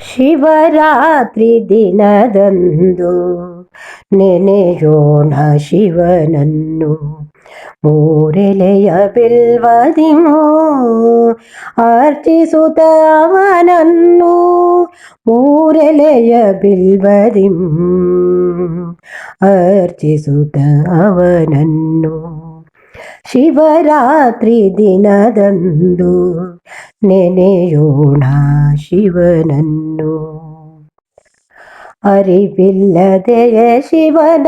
ಶಿವರಾತ್ರಿ ದಿನದಂದು ನೆನೆಯೋಣ ಶಿವನನ್ನು ಮೂರೆಲೆಯ ಬಿಲ್ವದಿಮೋ ಅರ್ಚಿಸುತ್ತ ಅವನನ್ನು ಮೂರೆಲೆಯ ಬಿಲ್ವದಿಂ ಅರ್ಚಿಸುತ್ತ ಅವನನ್ನು ಶಿವರಾತ್ರಿ ದಿನದಂದು ನೆನೆಯೋಣ ಶಿವನನ್ನು. ಅರಿವಿಲ್ಲದೆಯ ಶಿವನ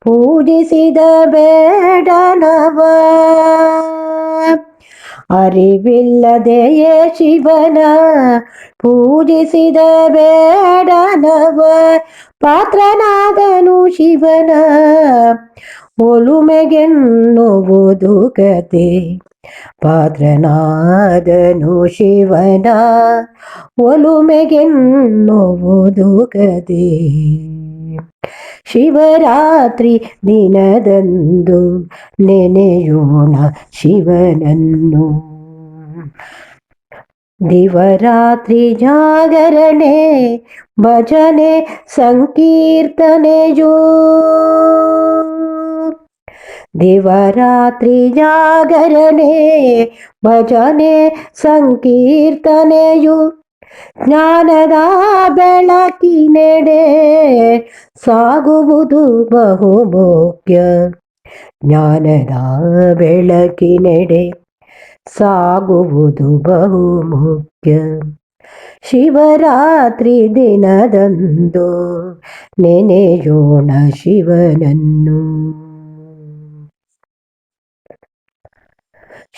ಪೂಜಿಸಿದ ಬೇಡನವ. ಅರಿವಿಲ್ಲದೆಯೇ ಶಿವನ ಪೂಜಿಸಿದ ಬೇಡನವ ಪಾತ್ರನಾದನು ಶಿವನ ಒಲುಮೆಗೆನ್ನುವುದು ಕತೆ ಪಾತ್ರನಾದನು ಶಿವನ ಒಲುಮೆಗೆನ್ನುವುದು ಕತೆ ಶಿವರಾತ್ರಿ ದಿನದಂದು ನೆನೆಯೋಣ ಶಿವನನ್ನು ದಿವರಾತ್ರಿ ಜಾಗರಣೆ ಭಜನೆ ಸಂಕೀರ್ತನೆಯೋ ದಿವರಾತ್ರಿ ಜಾಗರಣೆ ಭಜನೆ ಸಂಕೀರ್ತನೆಯು ಜ್ಞಾನದ ಬೆಳಕಿನೆಡೆ ಸಾಗುವುದು ಬಹುಮುಖ್ಯ ಜ್ಞಾನದ ಬೆಳಕಿನೆಡೆ ಸಾಗುವುದು ಬಹುಮುಖ್ಯ ಶಿವರಾತ್ರಿ ದಿನದಂದು ನೆನೆಯೋಣ ಶಿವನನ್ನು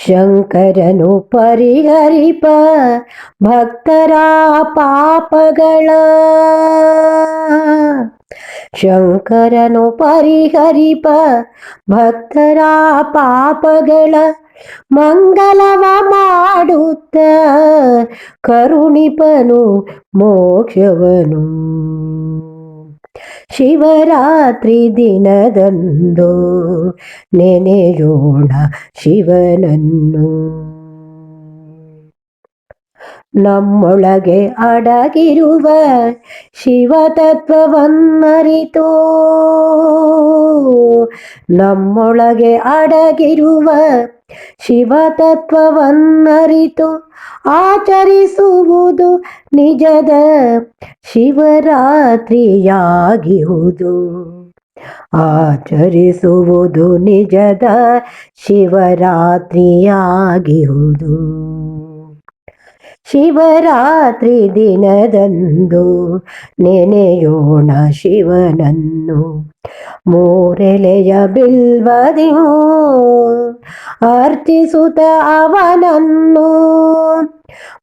ಶಂಕರನು ಪರಿಹರಿಪ ಭಕ್ತರ ಪಾಪಗಳ. ಶಂಕರನು ಪರಿಹರಿಪ ಭಕ್ತರ ಪಾಪಗಳ ಮಂಗಲವ ಮಾಡುತ್ತ. ಕರುಣಿಪನು ಮೋಕ್ಷವನು. ಶಿವರಾತ್ರಿ ದಿನದಂದು ನೆನೆಯೋಣ ಶಿವನನ್ನು ನಮ್ಮೊಳಗೆ ಅಡಗಿರುವ ಶಿವತತ್ವವನ್ನರಿತೋ. ನಮ್ಮೊಳಗೆ ಅಡಗಿರುವ ಶಿವತತ್ವವನ್ನರಿತು ಆಚರಿಸುವುದು ನಿಜದ ಶಿವರಾತ್ರಿಯಾಗಿಹುದು ಆಚರಿಸುವುದು ನಿಜದ ಶಿವರಾತ್ರಿಯಾಗಿಹುದು ಶಿವರಾತ್ರಿ ದಿನದಂದು ನೆನೆಯೋಣ ಶಿವನನ್ನು ಮೂರೆಲೆಯ ಬಿಲ್ವದಿಯು ಅರ್ಚಿಸುತ್ತ ಅವನನ್ನು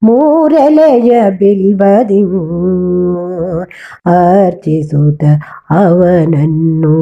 ಮೂರೆಲೆಯ ಬಿಲ್ವದಿಯು ಅರ್ಚಿಸುತ್ತ ಅವನನ್ನು